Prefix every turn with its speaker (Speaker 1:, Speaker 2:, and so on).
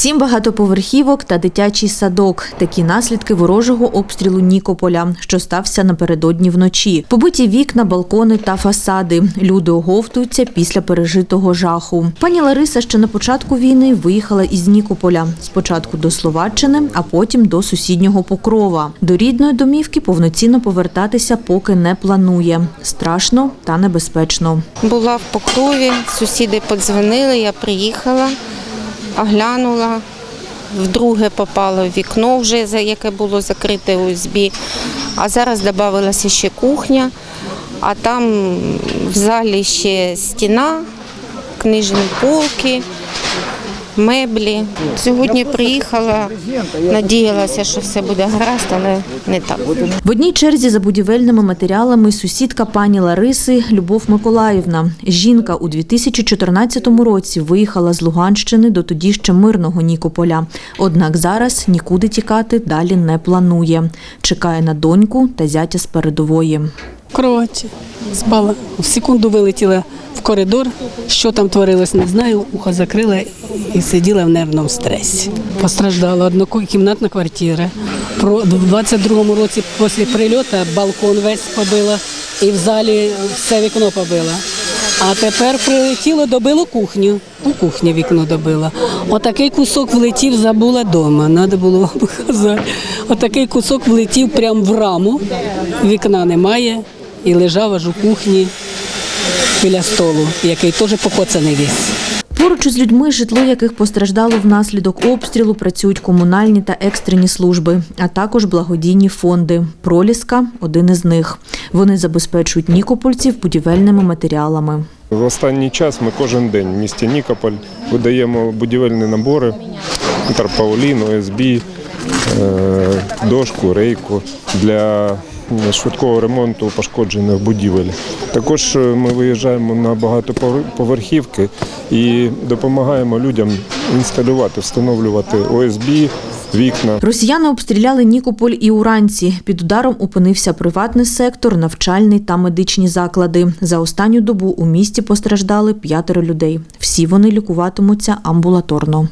Speaker 1: Сім багатоповерхівок та дитячий садок. Такі наслідки ворожого обстрілу Нікополя, що стався напередодні вночі. Побиті вікна, балкони та фасади. Люди оговтуються після пережитого жаху. Пані Лариса ще на початку війни виїхала із Нікополя. Спочатку до Словаччини, а потім до сусіднього Покрова. До рідної домівки повноцінно повертатися поки не планує. Страшно та небезпечно.
Speaker 2: Була в Покрові, сусіди подзвонили, я приїхала, оглянула. Вдруге попало в вікно, вже за яке було закрите ОСБ. А зараз додавалася ще кухня, а там в залі ще стіна, книжні полки, меблі. Сьогодні приїхала, надіялася, що все буде гаразд, але не так.
Speaker 1: В одній черзі за будівельними матеріалами сусідка пані Лариси Любов Миколаївна. Жінка у 2014 році виїхала з Луганщини до тоді ще мирного Нікополя. Однак зараз нікуди тікати далі не планує. Чекає на доньку та зятя з передової.
Speaker 3: Кроваті спала. В секунду вилетіла в коридор. Що там творилось, не знаю. Ухо закрила і сиділа в нервному стресі. Постраждала однокімнатна квартира. В 22-му році після прильоту балкон весь побила і в залі все вікно побила. А тепер прилетіло, добило кухню. Ну, кухня вікно добила. Отакий кусок влетів, забула вдома. Треба було вам показати. Отакий кусок влетів прямо в раму. Вікна немає і лежав аж у кухні біля столу, який теж покоцаний весь.
Speaker 1: Поруч із людьми, житло яких постраждало внаслідок обстрілу, працюють комунальні та екстрені служби, а також благодійні фонди. Проліска один із них. Вони забезпечують нікопольців будівельними матеріалами.
Speaker 4: В останній час ми кожен день в місті Нікополь видаємо будівельні набори, тарпаулін, ОСБ, дошку, рейку для швидкого ремонту пошкоджених будівель. Також е, ми виїжджаємо на багатоповерхівки і допомагаємо людям інсталювати, встановлювати ОСБ, вікна.
Speaker 1: Росіяни обстріляли Нікополь і уранці. Під ударом опинився приватний сектор, навчальний та медичні заклади. За останню добу у місті постраждали п'ятеро людей. Всі вони лікуватимуться амбулаторно.